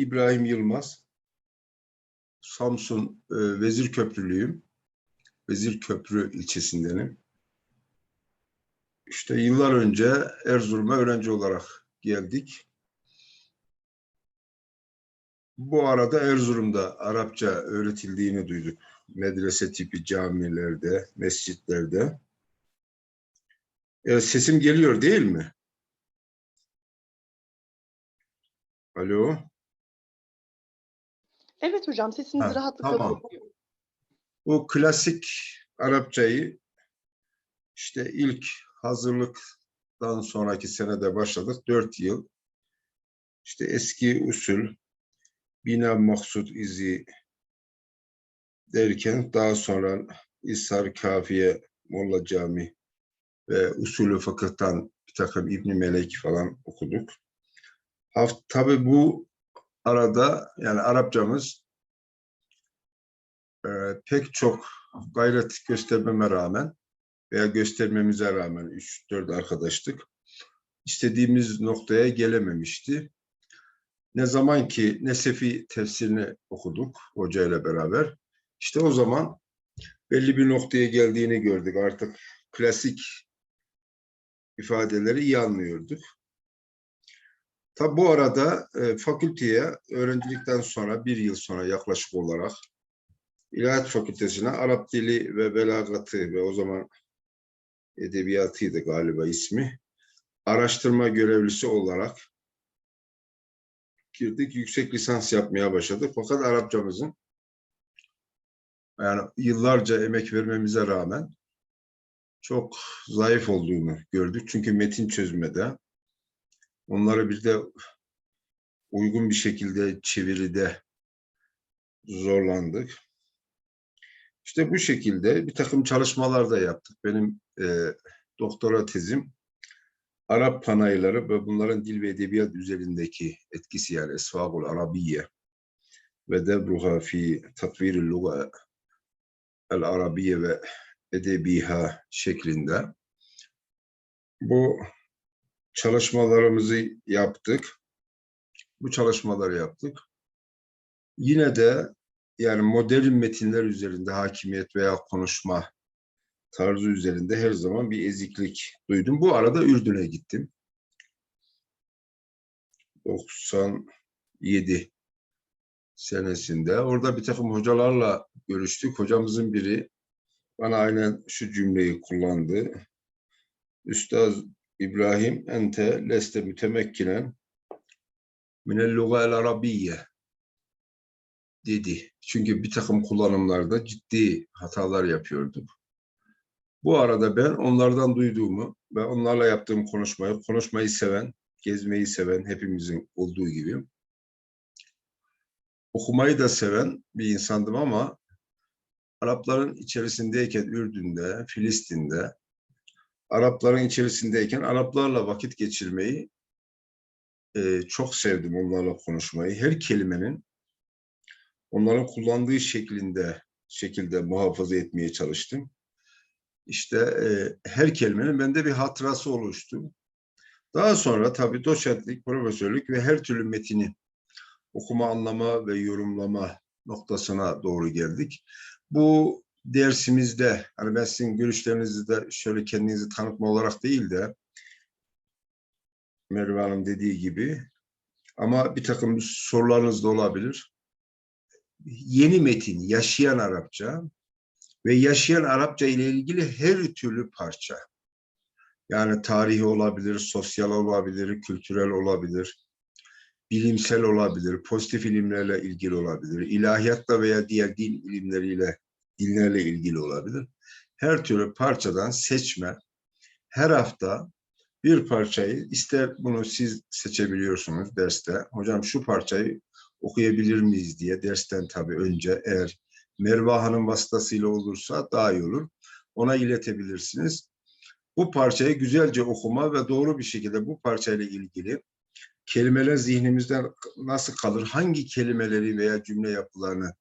İbrahim Yılmaz. Samsun e, Vezir Köprülüyüm. Vezir Köprü ilçesindenim. İşte yıllar önce Erzurum'a öğrenci olarak geldik. Bu arada Erzurum'da Arapça öğretildiğini duyduk. Medrese tipi camilerde, mescitlerde. E, sesim geliyor değil mi? Alo. Evet hocam sesinizi Ha, rahatlıkla tamam. Bu klasik Arapçayı işte ilk hazırlıktan sonraki senede başladık. Dört yıl. İşte eski usul bina maksud izi derken daha sonra İshar Kafiye Molla Cami ve usulü fıkıhtan bir takım İbni Melek falan okuduk. Haft, tabii bu arada yani Arapçamız e, pek çok gayret göstermeme rağmen veya göstermemize rağmen 3-4 arkadaştık. istediğimiz noktaya gelememişti. Ne zaman ki Nesefi tefsirini okuduk hocayla beraber, işte o zaman belli bir noktaya geldiğini gördük. Artık klasik ifadeleri iyi anlıyorduk. Tabi bu arada e, fakülteye öğrencilikten sonra bir yıl sonra yaklaşık olarak İlahiyat Fakültesine Arap Dili ve Belagatı ve o zaman edebiyatıydı galiba ismi. Araştırma görevlisi olarak girdik. Yüksek lisans yapmaya başladık. Fakat Arapçamızın yani yıllarca emek vermemize rağmen çok zayıf olduğunu gördük. Çünkü metin çözmede onları bir de uygun bir şekilde çeviride zorlandık. İşte bu şekilde bir takım çalışmalar da yaptık. Benim e, doktora tezim Arap panayları ve bunların dil ve edebiyat üzerindeki etkisi yani Esfagul Arabiye ve Debruha fi Tatviril Luga El Arabiye ve Edebiha şeklinde bu çalışmalarımızı yaptık. Bu çalışmaları yaptık. Yine de yani modern metinler üzerinde hakimiyet veya konuşma tarzı üzerinde her zaman bir eziklik duydum. Bu arada Ürdün'e gittim. 97 senesinde. Orada bir takım hocalarla görüştük. Hocamızın biri bana aynen şu cümleyi kullandı. Üstaz İbrahim ente leste mütemekkinen minel luga'el arabiyye dedi. Çünkü bir takım kullanımlarda ciddi hatalar yapıyorduk. Bu arada ben onlardan duyduğumu ve onlarla yaptığım konuşmayı, konuşmayı seven, gezmeyi seven hepimizin olduğu gibi okumayı da seven bir insandım ama Arapların içerisindeyken Ürdün'de, Filistin'de, Arapların içerisindeyken Araplarla vakit geçirmeyi e, çok sevdim onlarla konuşmayı. Her kelimenin onların kullandığı şeklinde şekilde muhafaza etmeye çalıştım. İşte e, her kelimenin bende bir hatırası oluştu. Daha sonra tabii doçentlik, profesörlük ve her türlü metini okuma, anlama ve yorumlama noktasına doğru geldik. Bu dersimizde, hani ben sizin görüşlerinizi de şöyle kendinizi tanıtma olarak değil de Merve Hanım dediği gibi ama bir takım sorularınız da olabilir. Yeni metin, yaşayan Arapça ve yaşayan Arapça ile ilgili her türlü parça. Yani tarihi olabilir, sosyal olabilir, kültürel olabilir, bilimsel olabilir, pozitif ilimlerle ilgili olabilir, ilahiyatla veya diğer din ilimleriyle, dinlerle ilgili olabilir. Her türlü parçadan seçme, her hafta bir parçayı, ister bunu siz seçebiliyorsunuz derste, hocam şu parçayı okuyabilir miyiz diye dersten tabii önce eğer Merve Hanım vasıtasıyla olursa daha iyi olur. Ona iletebilirsiniz. Bu parçayı güzelce okuma ve doğru bir şekilde bu parçayla ilgili kelimeler zihnimizde nasıl kalır, hangi kelimeleri veya cümle yapılarını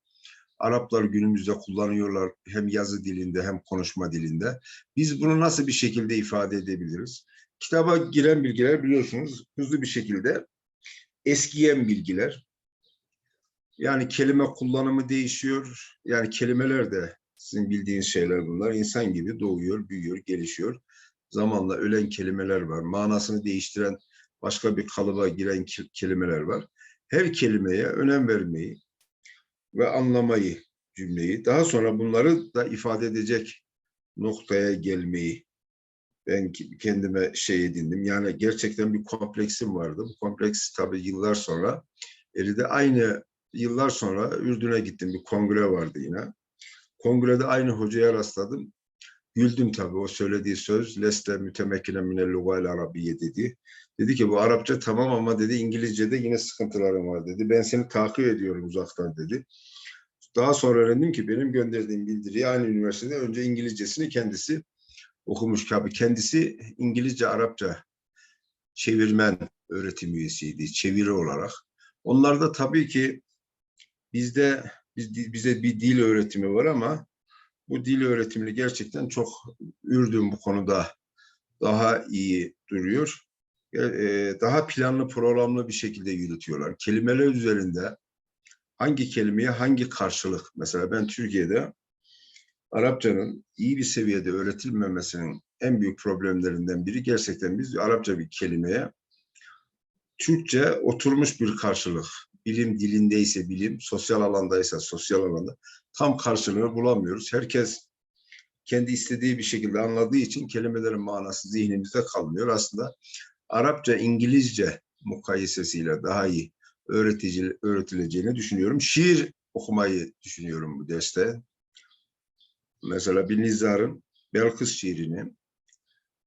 Araplar günümüzde kullanıyorlar hem yazı dilinde hem konuşma dilinde. Biz bunu nasıl bir şekilde ifade edebiliriz? Kitaba giren bilgiler biliyorsunuz hızlı bir şekilde eskiyen bilgiler. Yani kelime kullanımı değişiyor. Yani kelimeler de sizin bildiğiniz şeyler bunlar. İnsan gibi doğuyor, büyüyor, gelişiyor. Zamanla ölen kelimeler var. Manasını değiştiren başka bir kalıba giren ke- kelimeler var. Her kelimeye önem vermeyi ve anlamayı cümleyi, daha sonra bunları da ifade edecek noktaya gelmeyi ben kendime şey edindim. Yani gerçekten bir kompleksim vardı. Bu kompleks tabii yıllar sonra eridi. Aynı yıllar sonra Ürdün'e gittim. Bir kongre vardı yine. Kongrede aynı hocaya rastladım. Güldüm tabii o söylediği söz. Leste mütemekkine minel lugal arabiye dedi. Dedi ki bu Arapça tamam ama dedi İngilizce'de yine sıkıntılarım var dedi. Ben seni takip ediyorum uzaktan dedi. Daha sonra öğrendim ki benim gönderdiğim bildiriyi aynı üniversitede önce İngilizcesini kendisi okumuş tabii. Kendisi İngilizce, Arapça çevirmen öğretim üyesiydi, çeviri olarak. Onlar da tabii ki bizde biz, bize bir dil öğretimi var ama bu dil öğretimini gerçekten çok Ürdün bu konuda daha iyi duruyor. E, e, Daha planlı, programlı bir şekilde yürütüyorlar. Kelimeler üzerinde hangi kelimeye hangi karşılık? Mesela ben Türkiye'de Arapçanın iyi bir seviyede öğretilmemesinin en büyük problemlerinden biri gerçekten biz Arapça bir kelimeye Türkçe oturmuş bir karşılık. Bilim dilindeyse bilim, sosyal alandaysa sosyal alanda tam karşılığını bulamıyoruz. Herkes kendi istediği bir şekilde anladığı için kelimelerin manası zihnimizde kalmıyor. Aslında Arapça, İngilizce mukayesesiyle daha iyi öğretici, öğretileceğini düşünüyorum. Şiir okumayı düşünüyorum bu derste. Mesela bir Nizar'ın Belkıs şiirini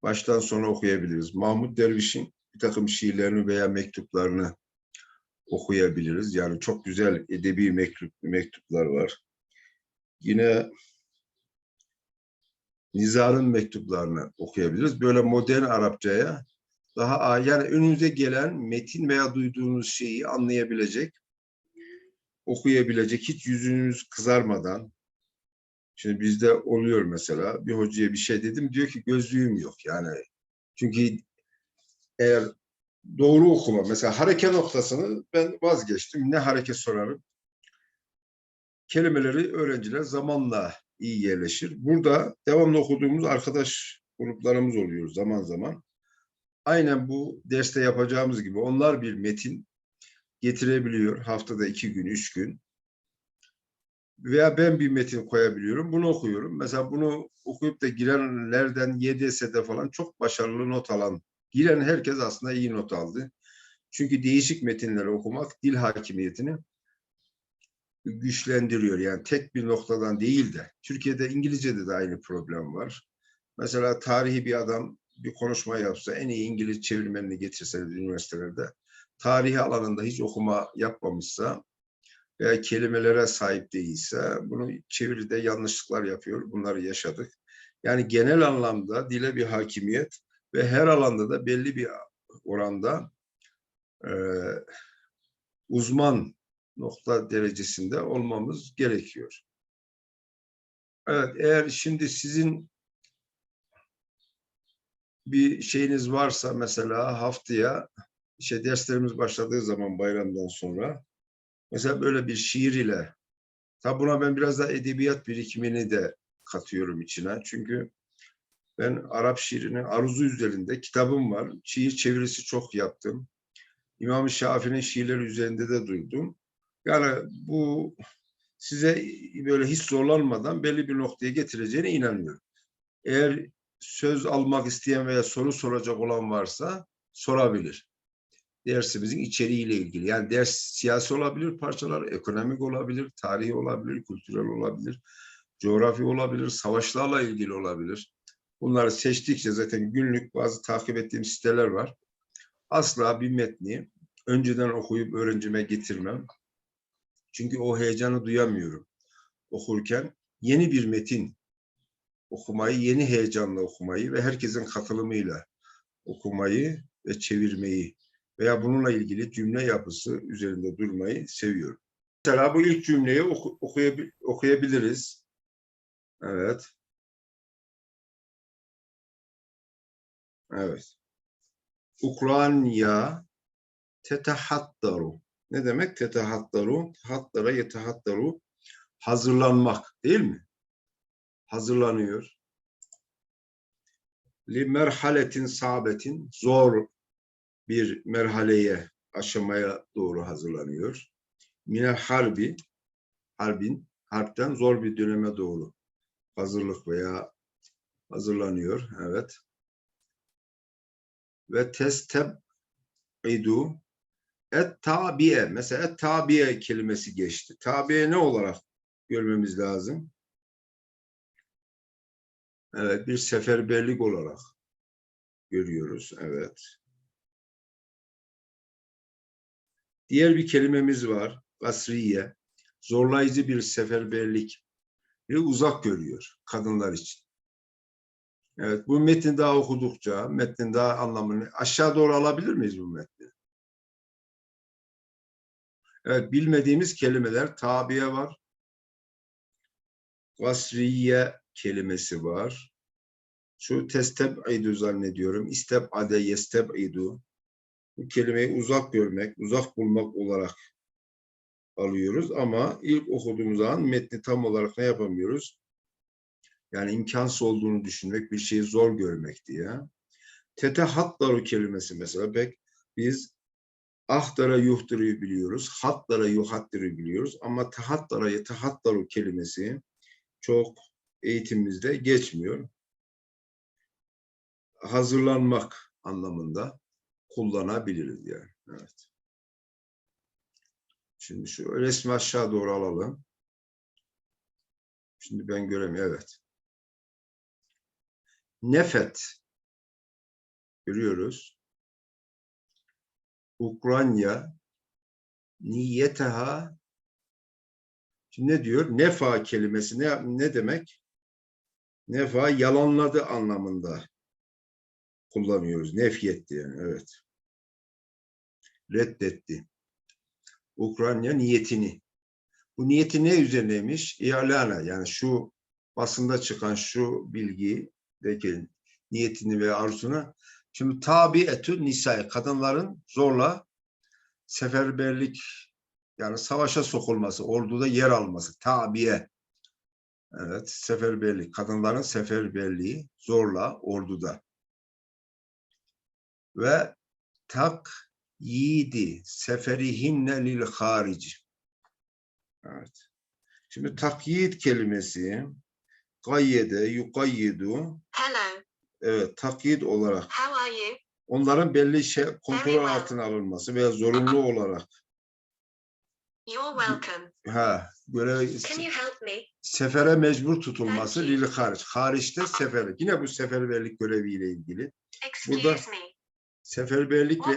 baştan sona okuyabiliriz. Mahmut Derviş'in bir takım şiirlerini veya mektuplarını okuyabiliriz. Yani çok güzel edebi mektup, mektuplar var. Yine Nizar'ın mektuplarını okuyabiliriz. Böyle modern Arapçaya daha yani önünüze gelen metin veya duyduğunuz şeyi anlayabilecek, okuyabilecek, hiç yüzünüz kızarmadan. Şimdi bizde oluyor mesela bir hocaya bir şey dedim diyor ki gözlüğüm yok yani. Çünkü eğer doğru okuma mesela hareket noktasını ben vazgeçtim. Ne hareket sorarım? Kelimeleri öğrenciler zamanla iyi yerleşir. Burada devamlı okuduğumuz arkadaş gruplarımız oluyor zaman zaman. Aynen bu derste yapacağımız gibi onlar bir metin getirebiliyor haftada iki gün, üç gün. Veya ben bir metin koyabiliyorum, bunu okuyorum. Mesela bunu okuyup da girenlerden YDS'de falan çok başarılı not alan, giren herkes aslında iyi not aldı. Çünkü değişik metinleri okumak dil hakimiyetini güçlendiriyor. Yani tek bir noktadan değil de. Türkiye'de İngilizce'de de aynı problem var. Mesela tarihi bir adam bir konuşma yapsa, en iyi İngiliz çevirmenini getirseniz üniversitelerde, tarihi alanında hiç okuma yapmamışsa veya kelimelere sahip değilse bunu çeviride yanlışlıklar yapıyor. Bunları yaşadık. Yani genel anlamda dile bir hakimiyet ve her alanda da belli bir oranda e, uzman nokta derecesinde olmamız gerekiyor. Evet, eğer şimdi sizin bir şeyiniz varsa mesela haftaya işte derslerimiz başladığı zaman bayramdan sonra mesela böyle bir şiir ile tabi buna ben biraz da edebiyat birikimini de katıyorum içine. Çünkü ben Arap şiirinin aruzu üzerinde kitabım var. Şiir çevirisi çok yaptım. İmam Şafii'nin şiirleri üzerinde de duydum. Yani bu size böyle hiç zorlanmadan belli bir noktaya getireceğine inanıyorum. Eğer söz almak isteyen veya soru soracak olan varsa sorabilir. Dersimizin içeriğiyle ilgili. Yani ders siyasi olabilir parçalar, ekonomik olabilir, tarihi olabilir, kültürel olabilir, coğrafi olabilir, savaşlarla ilgili olabilir. Bunları seçtikçe zaten günlük bazı takip ettiğim siteler var. Asla bir metni önceden okuyup öğrencime getirmem. Çünkü o heyecanı duyamıyorum okurken. Yeni bir metin okumayı, yeni heyecanla okumayı ve herkesin katılımıyla okumayı ve çevirmeyi veya bununla ilgili cümle yapısı üzerinde durmayı seviyorum. Mesela bu ilk cümleyi oku, okuyabil, okuyabiliriz. Evet. Evet. Ukrayna tetehattaru. Ne demek? Tetehattaru, hattara yetehattaru. Hazırlanmak değil mi? Hazırlanıyor. Li merhaletin sabetin zor bir merhaleye, aşamaya doğru hazırlanıyor. Minel harbi, harbin, harpten zor bir döneme doğru hazırlık veya hazırlanıyor. Evet. Ve testebidu et tabiye. Mesela et tabiye kelimesi geçti. Tabiye ne olarak görmemiz lazım? Evet, bir seferberlik olarak görüyoruz. Evet. Diğer bir kelimemiz var. Gasriye. Zorlayıcı bir seferberlik ve uzak görüyor kadınlar için. Evet, bu metni daha okudukça, metnin daha anlamını aşağı doğru alabilir miyiz bu metni? Evet, bilmediğimiz kelimeler tabiye var. Gasriye kelimesi var. Şu testeb'idu zannediyorum. İsteb'ade yesteb'idu. Bu kelimeyi uzak görmek, uzak bulmak olarak alıyoruz ama ilk okuduğumuz zaman metni tam olarak ne yapamıyoruz? Yani imkansız olduğunu düşünmek, bir şeyi zor görmek diye. Tetehattaru kelimesi mesela pek biz ahtara yuhtiru'yu biliyoruz, hattara yuhattiru'yu biliyoruz ama tehattara yetehattaru kelimesi çok eğitimimizde geçmiyor. Hazırlanmak anlamında kullanabiliriz yani. Evet. Şimdi şu resmi aşağı doğru alalım. Şimdi ben göremiyorum. Evet. Nefet. Görüyoruz. Ukrayna niyeteha Şimdi ne diyor? Nefa kelimesi ne, ne demek? Nefa yalanladı anlamında kullanıyoruz. Nefyetti yani evet. Reddetti. Ukrayna niyetini. Bu niyeti ne üzerineymiş? İalana yani şu basında çıkan şu bilgideki niyetini ve arzusunu şimdi tabi etü nisa'ya kadınların zorla seferberlik yani savaşa sokulması, orduda yer alması, tabiye. Evet, seferberlik. Kadınların seferberliği zorla orduda. Ve tak yidi seferihinne lil harici. Evet. Şimdi takyid kelimesi gayyede, yukayyidu Hello, evet takyid olarak how are you? onların belli şey kontrol well. altına alınması veya zorunlu olarak You're welcome. ha böyle Can you help me? Sefere mecbur tutulması Thank you. lil hariç. Hariçte seferlik. Yine bu seferberlik göreviyle ilgili. Excuse Burada- me. Seferberlikle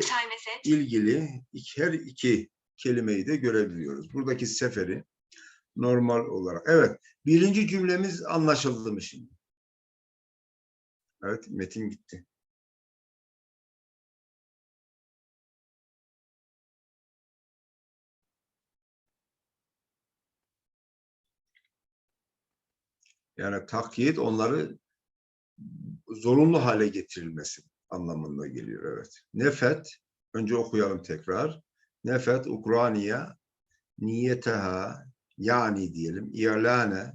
ilgili her iki kelimeyi de görebiliyoruz. Buradaki seferi normal olarak. Evet. Birinci cümlemiz anlaşıldı mı şimdi? Evet. Metin gitti. Yani takyit onları zorunlu hale getirilmesi anlamında geliyor. Evet. Nefet, önce okuyalım tekrar. Nefet Ukrayna niyeteha yani diyelim İrlane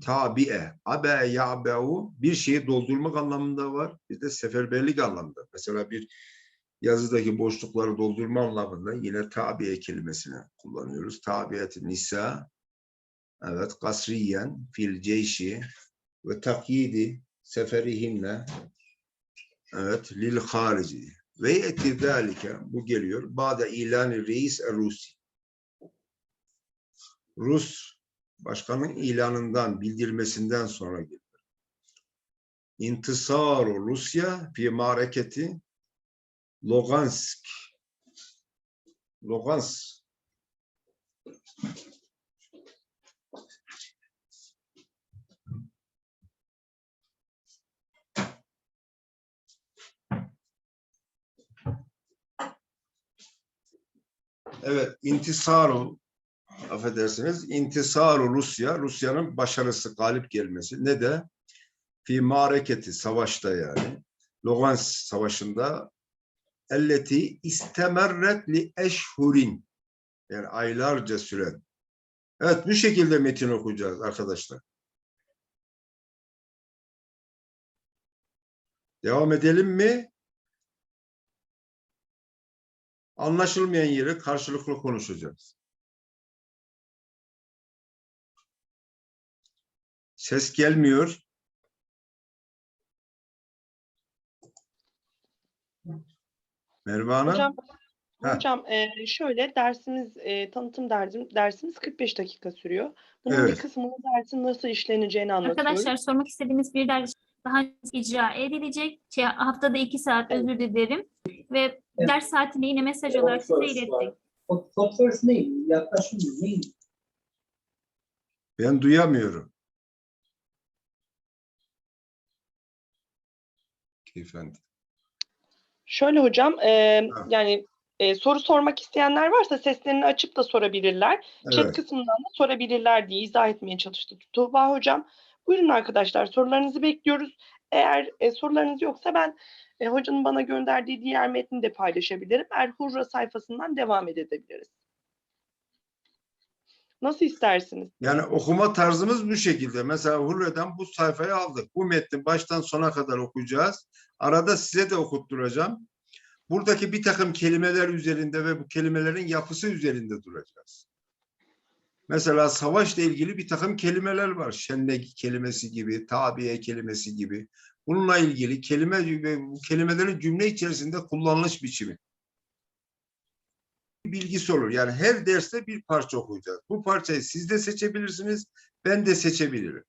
tabi'e abe ya'be'u bir şeyi doldurmak anlamında var. Bir de seferberlik anlamında. Mesela bir yazıdaki boşlukları doldurma anlamında yine tabi'e kelimesini kullanıyoruz. Tabi'et nisa evet kasriyen fil ceyşi ve takyidi seferihinne evet lil harici. Ve yeti zalike bu geliyor. Ba'de ilanı reis Rusi. Rus başkanın ilanından bildirmesinden sonra gelir. İntisaru Rusya fi mareketi Logansk. Logansk Evet, intisaru affedersiniz, intisaru Rusya, Rusya'nın başarısı, galip gelmesi. Ne de? Fi savaşta yani. Logans savaşında elleti istemerret li eşhurin. Yani aylarca süren. Evet bu şekilde metin okuyacağız arkadaşlar. Devam edelim mi? Anlaşılmayan yeri karşılıklı konuşacağız. Ses gelmiyor. Merve Hanım. Hocam, Heh. hocam e, şöyle dersimiz e, tanıtım dersim, dersimiz 45 dakika sürüyor. Bunun Evet. bir kısmında dersin nasıl işleneceğini anlatıyoruz. Arkadaşlar sormak istediğiniz bir ders daha icra edilecek. Şey, haftada iki saat özür dilerim. Ve Evet. ders saatini yine mesaj olarak size ilettik. Fot- Fotoğraf ne? Yaklaşım ne? Ben duyamıyorum. Efendim. Şöyle hocam, e, Ha. yani e, soru sormak isteyenler varsa seslerini açıp da sorabilirler. Chat Evet. kısmından da sorabilirler diye izah etmeye çalıştı Tuğba hocam. Buyurun arkadaşlar sorularınızı bekliyoruz. Eğer e, sorularınız yoksa ben e, hocanın bana gönderdiği diğer metni de paylaşabilirim. Erhurra sayfasından devam edebiliriz. Nasıl istersiniz? Yani okuma tarzımız bu şekilde. Mesela Hurre'den bu sayfayı aldık. Bu metni baştan sona kadar okuyacağız. Arada size de okutturacağım. Buradaki bir takım kelimeler üzerinde ve bu kelimelerin yapısı üzerinde duracağız. Mesela savaşla ilgili bir takım kelimeler var. Şennek kelimesi gibi, tabiye kelimesi gibi. Bununla ilgili kelime ve bu kelimelerin cümle içerisinde kullanılış biçimi. bilgisi olur. Yani her derste bir parça okuyacağız. Bu parçayı siz de seçebilirsiniz, ben de seçebilirim.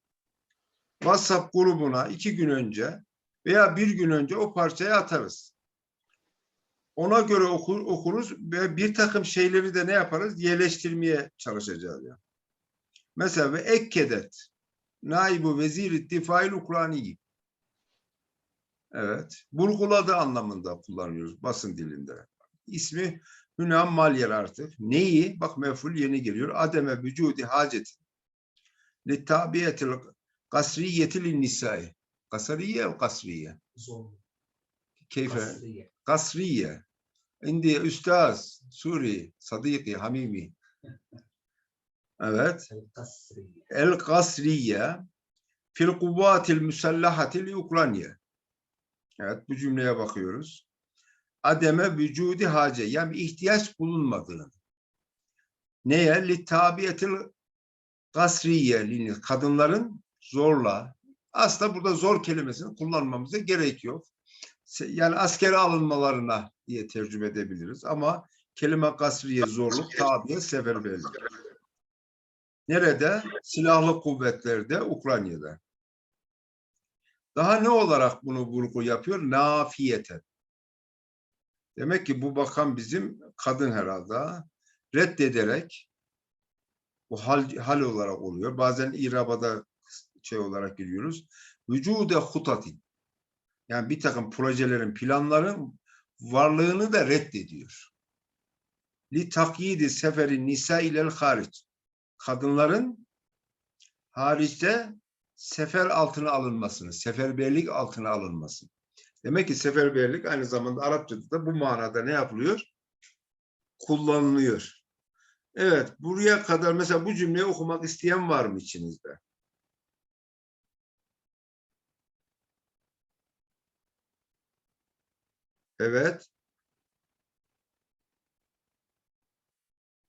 WhatsApp grubuna iki gün önce veya bir gün önce o parçayı atarız. Ona göre okur, okuruz ve bir takım şeyleri de ne yaparız? Yerleştirmeye çalışacağız. Yani. Mesela ve ekkedet. Naibu vezir difail Ukrayni. Evet. Vurguladı anlamında kullanıyoruz basın dilinde. İsmi Hünam Malyer artık. Neyi? Bak meful yeni geliyor. Ademe vücudi hacetin. Li tabiyetil kasriyetil nisai. Kasriye o kasriye. Keyfe? Kasriye. Kasriye. İndi üstaz, Suri, Sadiki, Hamimi. Evet. El kasriye fil kuvvatil müsellahati li Ukrayna. Evet bu cümleye bakıyoruz. Ademe vücudi hace yani ihtiyaç bulunmadığını. Neye? Li tabiyetil kasriye kadınların zorla aslında burada zor kelimesini kullanmamıza gerek yok. Yani askere alınmalarına diye tercüme edebiliriz ama kelime kasriye zorluk, tabiye seferberlik. Nerede? Silahlı kuvvetlerde, Ukrayna'da. Daha ne olarak bunu vurgu yapıyor? Nafiyeten. Demek ki bu bakan bizim kadın herhalde. Reddederek bu hal, hal olarak oluyor. Bazen irabada şey olarak giriyoruz. Vücude hutatin. Yani bir takım projelerin, planların varlığını da reddediyor. Li takyidi seferi nisa ilel hariç kadınların hariçte sefer altına alınmasını, seferberlik altına alınmasını. Demek ki seferberlik aynı zamanda Arapçada da bu manada ne yapılıyor? Kullanılıyor. Evet, buraya kadar mesela bu cümleyi okumak isteyen var mı içinizde? Evet.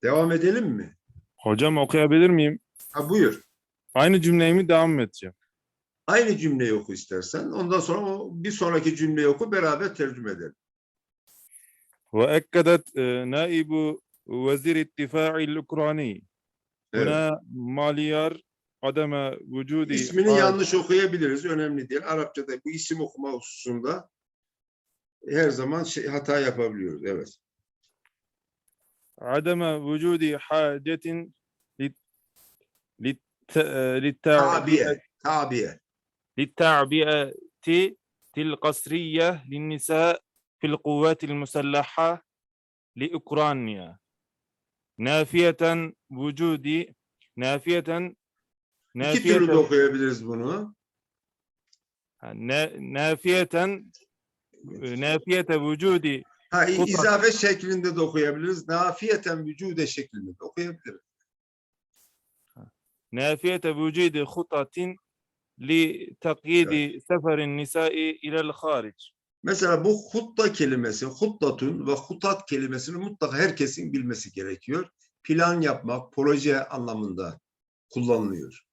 Devam edelim mi? Hocam okuyabilir miyim? Ha buyur. Aynı cümleyi mi devam edeceğim? Aynı cümleyi oku istersen. Ondan sonra o bir sonraki cümleyi oku beraber tercüme edelim. Ve ekkedet e, naibu vezir ittifa'il ukrani. Buna maliyar ademe vücudi. İsmini yanlış okuyabiliriz. Önemli değil. Arapçada bu isim okuma hususunda her zaman şey, hata yapabiliyoruz. Evet. عدم وجود حاجة لل- للت- آه، للتعبئة Tabiye. Tabiye. للتعبئة القسرية للنساء في القوات المسلحة لأوكرانيا نافية وجود نافية İki türlü de نافية okuyabiliriz bunu. نا- نافية ee, nefiyete vücudi ha, izafe şeklinde de okuyabiliriz. Nafiyeten vücude şeklinde de okuyabiliriz. Nafiyete vücudi hutatin li takyidi seferin nisai ilel haric. Mesela bu hutta kelimesi, huttatun ve hutat kelimesini mutlaka herkesin bilmesi gerekiyor. Plan yapmak, proje anlamında kullanılıyor.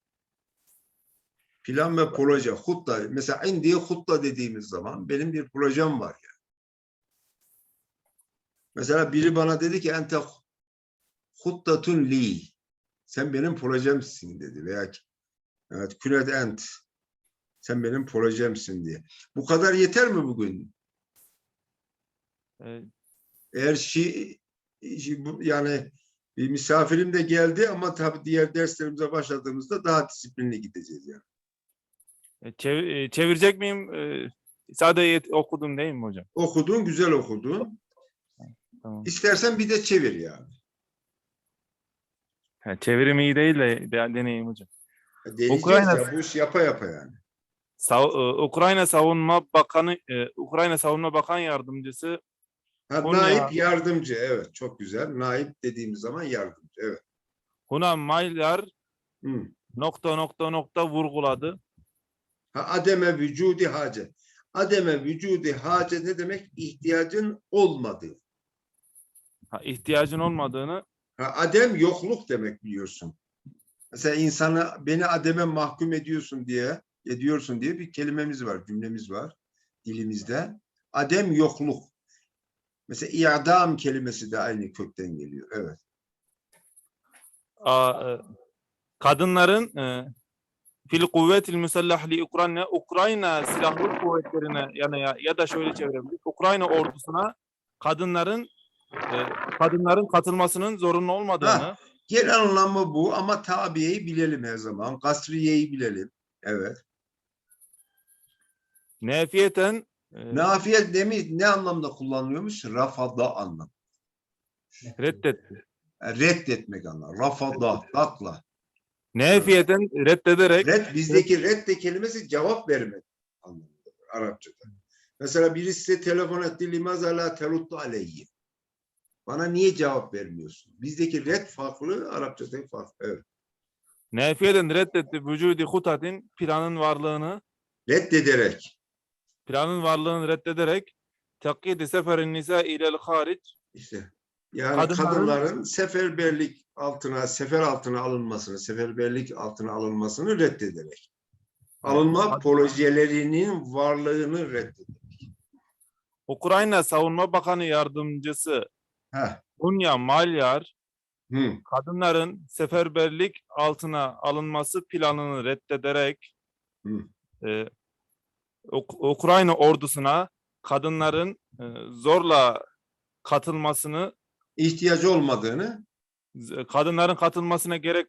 Plan ve proje, hutta. Mesela indi hutta dediğimiz zaman benim bir projem var ya. Mesela biri bana dedi ki ente huttatun li. Sen benim projemsin dedi veya evet künet ent. Sen benim projemsin diye. Bu kadar yeter mi bugün? Ee, Eğer şi, şi- yani bir misafirim de geldi ama tabii diğer derslerimize başladığımızda daha disiplinli gideceğiz yani. Çev- e, çevirecek miyim? Ee, Sadece okudum değil mi hocam? Okudun, güzel okudun. Tamam. İstersen bir de çevir yani. Ha, çevirim iyi değil de, de deneyim hocam. Deneyeceğiz Ukrayna- ya bu iş yapa yapa yani. Sav- e, Ukrayna Savunma Bakanı e, Ukrayna Savunma Bakan Yardımcısı Ha, O ne naip yardımcı evet çok güzel. Naip dediğimiz zaman yardımcı evet. Huna Maylar Hı. nokta nokta nokta vurguladı. Ha, ademe vücudi hacet. Ademe vücudi hacet ne demek? İhtiyacın olmadığı. Ha, ihtiyacın olmadığını Ha, adem yokluk demek biliyorsun. Mesela insanı beni ademe mahkum ediyorsun diye ediyorsun diye bir kelimemiz var, cümlemiz var dilimizde. Adem yokluk. Mesela i'dam kelimesi de aynı kökten geliyor. Evet. a, e, kadınların e, fil kuvvetil müsellah li Ukrayna Ukrayna silahlı kuvvetlerine yani ya, ya da şöyle çevirebiliriz. Ukrayna ordusuna kadınların e, kadınların katılmasının zorunlu olmadığını Genel anlamı bu ama tabiyeyi bilelim her zaman. Kasriyeyi bilelim. Evet. nefiyeten e, Nafiyet demi ne anlamda kullanılıyormuş? Rafada anlam. reddetti. Reddetmek anlamı. Rafada, dakla. Nefiyeten reddederek Red bizdeki redde kelimesi cevap vermek anlamındadır Arapçada. Mesela birisi size telefon etti limaza la teruddu aleyhi. Bana niye cevap vermiyorsun? Bizdeki red farklı, Arapçadaki farklı. Evet. nefiyeten reddetti vücudi hutatin planın varlığını Reddederek. planın varlığını reddederek takkidi seferin nisa ilel haric işte yani Kadınların- kadınların seferberlik altına, sefer altına alınmasını, seferberlik altına alınmasını reddederek. Alınma projelerinin varlığını reddederek. Ukrayna Savunma Bakanı Yardımcısı Heh. Dunya Malyar Hı. kadınların seferberlik altına alınması planını reddederek Hı. e, Uk- Ukrayna ordusuna kadınların e, zorla katılmasını İhtiyacı olmadığını kadınların katılmasına gerek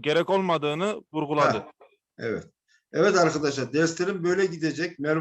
gerek olmadığını vurguladı. Evet. Evet arkadaşlar derslerim böyle gidecek. Merve